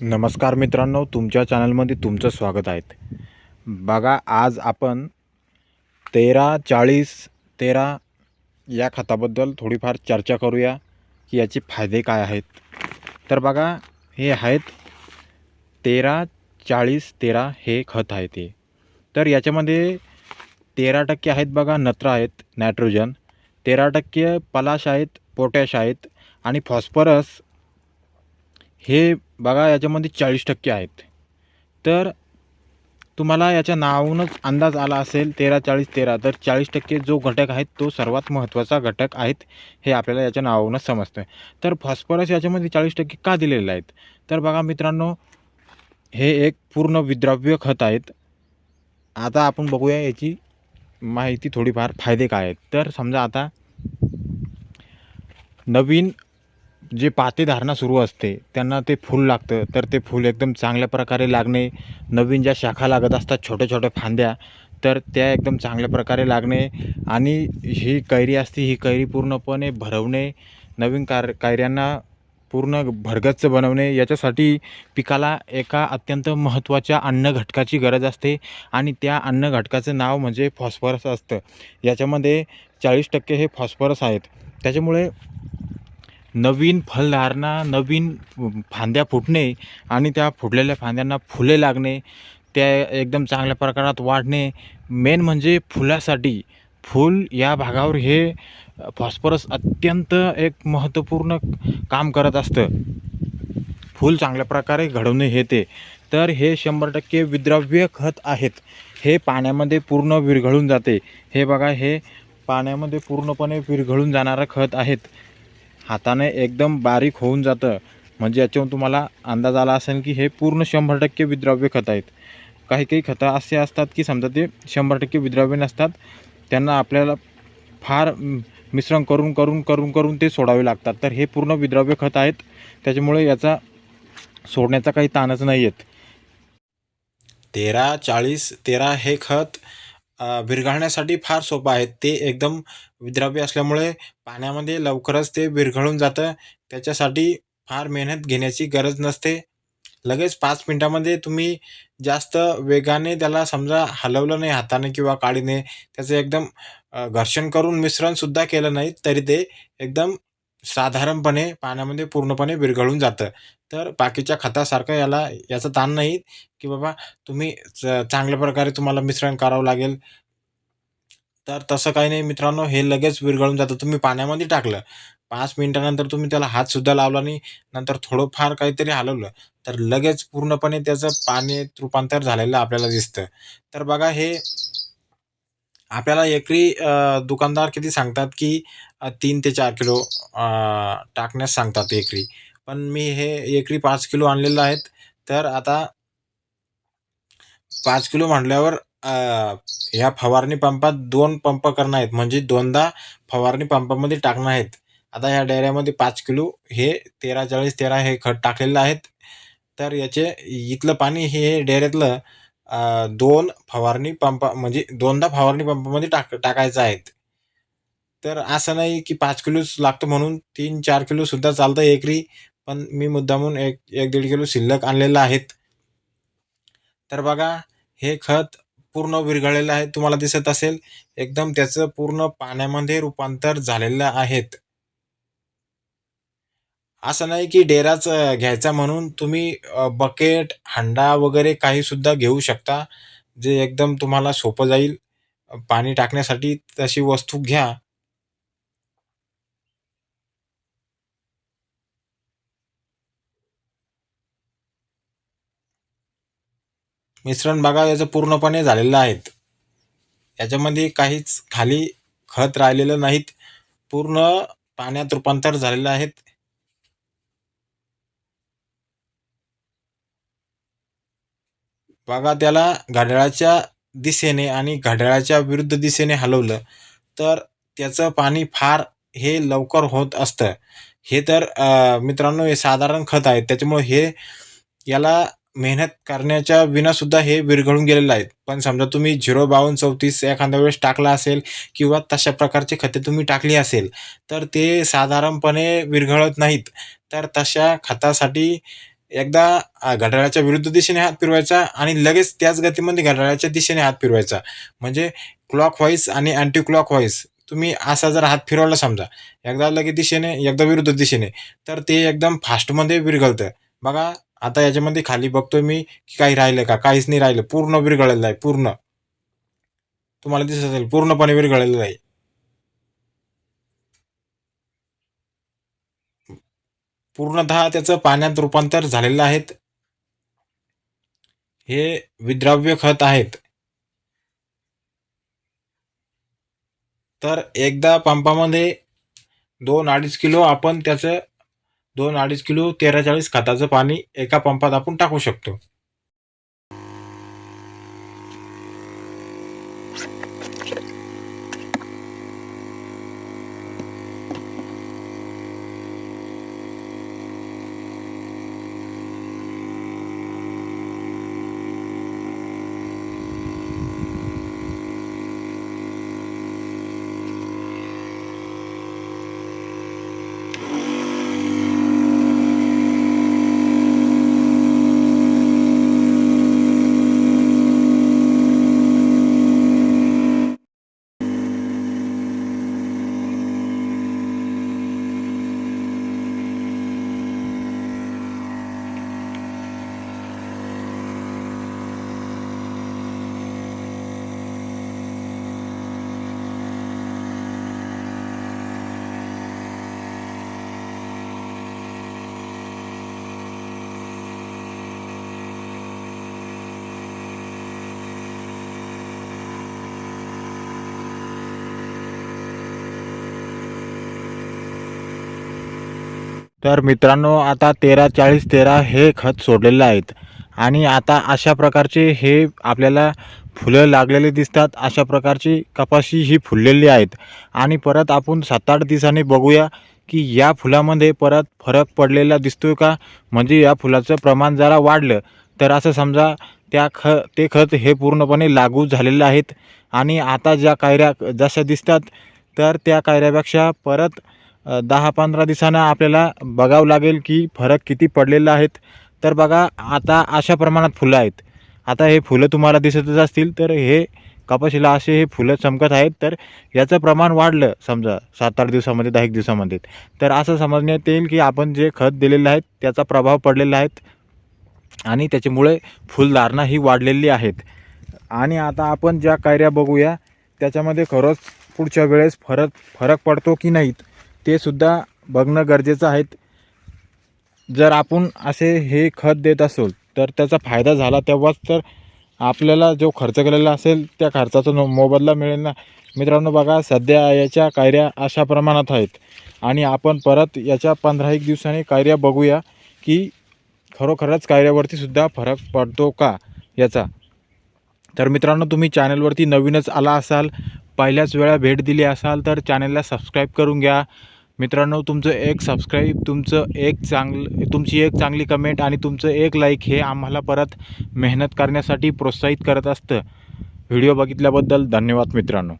नमस्कार मित्रांनो तुमच्या चॅनलमध्ये तुमचं स्वागत आहे. बघा आज आपण तेरा चाळीस तेरा या खताबद्दल थोडीफार चर्चा करूया की याचे फायदे काय आहेत. तर बघा हे आहेत तेरा चाळीस तेरा हे खत आहे ते. तर याच्यामध्ये तेरा टक्के आहेत बघा नत्र आहेत नायट्रोजन. तेरा टक्के पलाश आहेत पोटॅश आहेत आणि फॉस्फरस हे बघा याच्यामध्ये चाळीस टक्के आहेत. तर तुम्हाला याच्या नावावरूनच अंदाज आला असेल तेरा चाळीस तेरा. तर चाळीस टक्के जो घटक आहे तो सर्वात महत्त्वाचा घटक आहेत हे आपल्याला याच्या नावावरूनच समजतं तर फॉस्फरस याच्यामध्ये चाळीस टक्के का दिलेले आहेत? तर बघा मित्रांनो हे एक पूर्ण विद्राव्य खत आहेत. आता आपण बघूया याची माहिती थोडीफार फायदे काय आहेत. तर समजा आता नवीन जे पाते धारणा सुरू असते त्यांना ते फूल लागतं. तर ते फूल एकदम चांगल्या प्रकारे लागणे नवीन ज्या शाखा लागत असतात छोट्या छोट्या फांद्या तर त्या एकदम चांगल्या प्रकारे लागणे आणि ही कैरी असते ही कैरी पूर्णपणे भरवणे नवीन कार कैऱ्यांना पूर्ण भरगच्च बनवणे याच्यासाठी पिकाला एका अत्यंत महत्त्वाच्या अन्न घटकाची गरज असते आणि त्या अन्न घटकाचं नाव म्हणजे फॉस्फरस असतं. याच्यामध्ये चाळीस टक्के हे फॉस्फरस आहेत. त्याच्यामुळे नवीन फलधारणा नवीन फांद्या फुटणे आणि त्या फुटलेल्या फांद्यांना फुले लागणे त्या एकदम चांगल्या प्रकारात वाढणे. मेन म्हणजे फुलासाठी फूल या भागावर हे फॉस्फरस अत्यंत एक महत्त्वपूर्ण काम करत असतं. फूल चांगल्या प्रकारे घडवणे हे ते. तर हे शंभर टक्के विद्राव्य खत आहेत. हे पाण्यामध्ये पूर्ण विरघळून जाते. हे बघा हे पाण्यामध्ये पूर्णपणे विरघळून जाणारं खत आहेत. हाताने एकदम बारीक होऊन जातं. म्हणजे याच्यावरून तुम्हाला अंदाज आला असेल की हे पूर्ण शंभर टक्के विद्राव्य खत आहेत. काही काही खतं असे असतात की समजा ते शंभर टक्के विद्राव्य नसतात. त्यांना आपल्याला फार मिश्रण करून करून करून करून ते सोडावे लागतात. तर हे पूर्ण विद्राव्य खत आहेत. त्याच्यामुळे याचा सोडण्याचा काही ताणच नाही आहेत तेरा चाळीस तेरा हे खत विरघळण्यासाठी फार सोपं आहे. ते एकदम विद्रव्य असल्यामुळे पाण्यामध्ये लवकरच ते विरघळून जातं. त्याच्यासाठी फार मेहनत घेण्याची गरज नसते. लगेच पाच मिनटामध्ये तुम्ही जास्त वेगाने त्याला समजा हलवलं नाही हाताने किंवा काडीने त्याचं एकदम घर्षण करून मिश्रणसुद्धा केलं नाही तरी ते एकदम साधारणपणे पाण्यामध्ये पूर्णपणे विरघळून जातं. तर बाकीच्या खतासारखं याला याचा ताण नाही की बाबा तुम्ही च चांगल्या प्रकारे तुम्हाला मिश्रण करावं लागेल. तर तसं काही नाही मित्रांनो हे लगेच विरघळून जातं. तुम्ही पाण्यामध्ये टाकलं. पाच मिनटानंतर तुम्ही त्याला हातसुद्धा लावला नाही. नंतर थोडंफार काहीतरी हलवलं. तर लगेच पूर्णपणे त्याचं पाण्यात रूपांतर झालेलं आपल्याला दिसतं. तर बघा हे आपल्याला एकरी दुकानदार किती सांगतात की तीन ते चार किलो टाकण्यास सांगतात एकरी. पण मी हे एकरी पाच किलो आणलेलं आहेत. तर आता पाच किलो म्हटल्यावर ह्या फवारणी पंपात दोन पंप करणं आहेत. म्हणजे दोनदा फवारणी पंपामध्ये टाकणं आहेत. आता ह्या डेऱ्यामध्ये पाच किलो हे तेरा चाळीस तेरा हे खत टाकलेलं आहेत. तर याचे इथलं पाणी हे डेऱ्यातलं दोन फवारणी पंपा म्हणजे दोनदा फवारणी पंपामध्ये टाक टाकायचं आहेत. तर असं नाही की पाच किलोच लागतं म्हणून तीन चार किलोसुद्धा चालतं एकरी पण मी मुद्दामून एक एक दीड किलो शिल्लक आणलेलं आहेत. तर बघा हे खत पूर्ण विरघळलेलं आहे तुम्हाला दिसत असेल. एकदम त्याचं पूर्ण पाण्यामध्ये रूपांतर झालेलं आहेत. असं नाही की डेराच घ्यायचा म्हणून तुम्ही बकेट हंडा वगैरे काही सुद्धा घेऊ शकता जे एकदम तुम्हाला सोपं जाईल. पाणी टाकण्यासाठी तशी वस्तू घ्या. मिश्रण बघा याचं पूर्णपणे झालेलं आहेत. याच्यामध्ये काहीच खाली खत राहिलेलं नाहीत. पूर्ण पाण्यात रूपांतर झालेलं आहेत. बघा त्याला घड्याळाच्या दिशेने आणि घड्याळाच्या विरुद्ध दिशेने हलवलं तर त्याचं पाणी फार हे लवकर होत असतं. हे तर मित्रांनो हे साधारण खत आहे. त्याच्यामुळे हे याला मेहनत करण्याच्या विनासुद्धा हे विरघळून गेलेलं आहे पण समजा तुम्ही झिरो बावन्न चौतीस एखाद्या वेळेस टाकला असेल किंवा तशा प्रकारची खते तुम्ही टाकली असेल तर ते साधारणपणे विरघळत नाहीत. तर तशा खतासाठी एकदा घड्याळाच्या विरुद्ध दिशेने हात फिरवायचा आणि लगेच त्याच गतीमध्ये घड्याळाच्या दिशेने हात फिरवायचा. म्हणजे क्लॉक व्हाईस आणि अँटी क्लॉक व्हाईस तुम्ही असा जर हात फिरवला समजा एकदा लगेच दिशेने एकदा विरुद्ध दिशेने तर ते एकदम फास्टमध्ये विरघळतं. बघा आता याच्यामध्ये खाली बघतोय मी की काही राहिलं का? काहीच नाही राहिलं. पूर्ण विरघळलेलं आहे पूर्ण. तुम्हाला दिसत असेल पूर्णपणे विरघळलेलं आहे. पूर्णतः त्याचं पाण्यात रूपांतर झालेलं आहेत. हे विद्राव्य खत आहेत. तर एकदा पंपामध्ये दोन अडीच किलो आपण त्याचं दोन अडीच किलो तेरा चाळीस खताचं पाणी एका पंपात आपण टाकू शकतो. तर मित्रांनो आता तेरा चाळीस तेरा हे खत सोडलेलं आहेत. आणि आता अशा प्रकारचे हे आपल्याला फुलं लागलेले दिसतात. अशा प्रकारची कपाशी ही फुललेली आहेत. आणि परत आपण सात आठ दिवसांनी बघूया की या फुलामध्ये परत फरक पडलेला दिसतोय का? म्हणजे या फुलाचं प्रमाण जरा वाढलं. तर असं समजा त्या ख ते खत हे पूर्णपणे लागू झालेले आहेत. आणि आता ज्या कायऱ्या जशा दिसतात तर त्या कायऱ्यापेक्षा परत दहा पंधरा दिवसानं आपल्याला बघावं लागेल की फरक किती पडलेला आहेत. तर बघा आता अशा प्रमाणात फुलं आहेत. आता हे फुलं तुम्हाला दिसतच असतील तर हे कपाशीला असे हे फुलं चमकत आहेत. तर याचं प्रमाण वाढलं समजा सात आठ दिवसामध्ये दहा एक दिवसामध्ये. तर असं समजण्यात येईल की आपण जे खत दिलेलं आहे त्याचा प्रभाव पडलेला आहेत आणि त्याच्यामुळे फुलधारणा ही वाढलेली आहेत आणि आता आपण ज्या कायऱ्या बघूया त्याच्यामध्ये खरंच पुढच्या वेळेस फरक फरक पडतो की नाहीत? ते सुद्धा बघणं गरजेचं आहेत. जर आपण असे हे खत देत असोल तर त्याचा फायदा झाला तेव्हाच तर आपल्याला जो खर्च केलेला असेल त्या खर्चाचा नो- मोबदला मिळेल ना. मित्रांनो बघा सध्या याच्या कायऱ्या अशा प्रमाणात आहेत. आणि आपण परत याच्या पंधरा एक दिवसांनी कायऱ्या बघूया की खरोखरच कायऱ्यावरती सुद्धा फरक पडतो का याचा. तर मित्रांनो तुम्ही चॅनलवरती नवीनच आला असाल पहिल्याच वेळा भेट दिली असाल तर चॅनलला सबस्क्राईब करून घ्या. मित्रांनो तुमचं एक सबस्क्राईब तुमचं एक चांगलं तुमची एक चांगली कमेंट आणि तुमचं एक लाईक हे आम्हाला परत मेहनत करण्यासाठी प्रोत्साहित करत असतं. व्हिडिओ बघितल्याबद्दल धन्यवाद मित्रांनो.